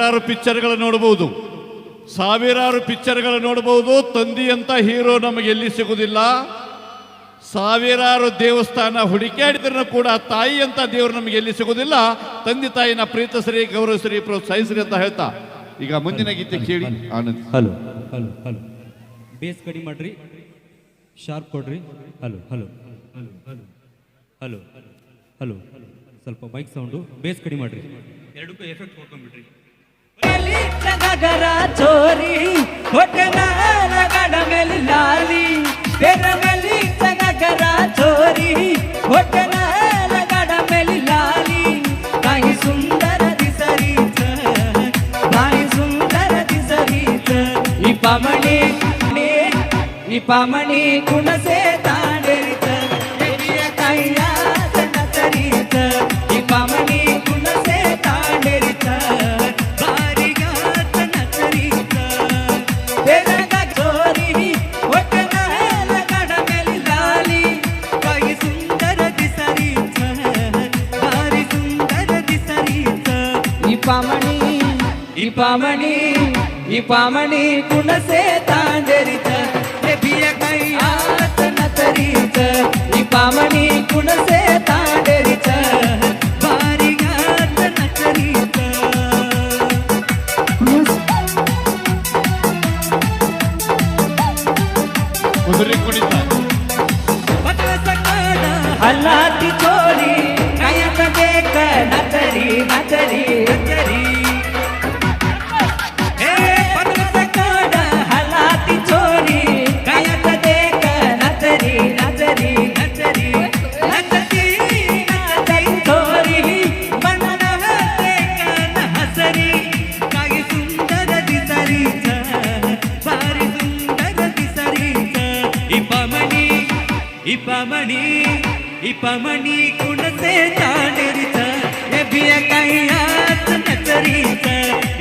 ಸಾವಿರಾರು ಪಿಕ್ಚರ್ಗಳು ನೋಡಬಹುದು ಸಾವಿರಾರು ಪಿಕ್ಚರ್ಗಳು ನೋಡಬಹುದು ತಂದೆಯಂತ ಹೀರೋ ನಮಗೆ ಎಲ್ಲಿ ಸಿಗುವುದಿಲ್ಲ ಸಾವಿರಾರು ದೇವಸ್ಥಾನ ಹುಡುಕಾಡಿದ್ರೂ ಕೂಡ ತಾಯಿ ಅಂತ ದೇವರು ನಮಗೆ ಎಲ್ಲಿ ಸಿಗುವುದಿಲ್ಲ ತಂದೆ ತಾಯಿನ ಪ್ರೀತಿಸ್ರಿ ಗೌರವಿಸ್ರಿ ಪ್ರೋತ್ಸಾಹಿಸ್ರಿ ಅಂತ ಹೇಳ್ತಾ. ಈಗ ಮುಂದಿನ ಗೀತೆ ಕೇಳಿ Anand. Hello hello hello. Bass ಕಡಿಮೆ ಮಾಡ್ರಿ. ಶಾರ್ಪ್ ಕೊಡ್ರಿ. Hello hello hello hello hello. Hello ಸ್ವಲ್ಪ ಬೈಕ್ ಸೌಂಡು. ಬೇಸ್ ಕಡಿಮೆ ಮಾಡ್ರಿ. ಎರಡಕ್ಕೂ ಎಫೆಕ್ಟ್ ಕೊಟ್ಕೊಂಡ್ಬಿಟ್ರಿ घरा चोरी घोटनाला गडमेल लाली. पेरमेली चगा घरा चोरी घोटनाला गडमेल लाली. काही सुंदर दिसरीच काही सुंदर दिसरीच निपामणी निपामणी कुणसे ಪಮಣಿ ಈ ಪಮಣಿ ಕುಣಸೆ ತಾಂಡರಿತ ಎಬಿಯ ಕೈಯಾತನ ತರೀತ. ಈ ಪಾಮಣಿ ಕುಣಸೆ ತಾಂಡರಿತ ಬಾರಿಗಾತನ ತರೀತ. ಕುದುರೆ ಕುಣಿತ. ಹಲ್ಲಾತಿ ಚೋರಿ இப்பமணி இப்பமணி குணத்தை தாண்டிருச்ச எபிய கையாத்து நச்சரிச்ச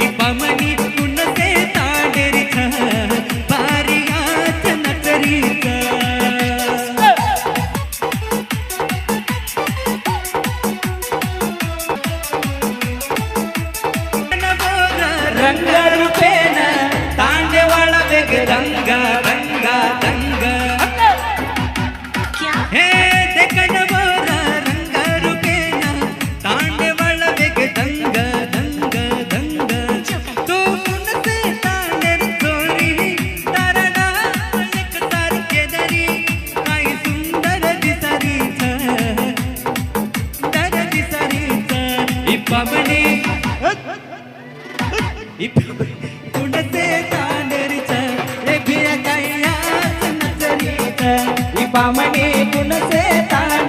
இப்பமணி குணத்தை தாண்டிருச்ச பாரியாத்து நச்சரிச்ச ரங்க कुणसे कांदरीचा लेखिया काही नजरीचा इपामणे कुणसे तांदरीचा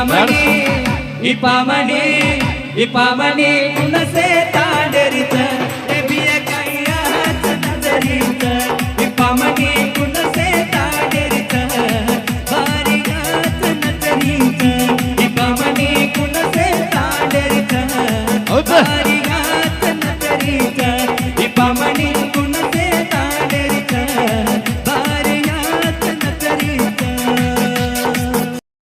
ಇಪಮಣಿ ಇಪಾಮಣಿ ಇಪಾಮಣಿ ಕುಣಸೆ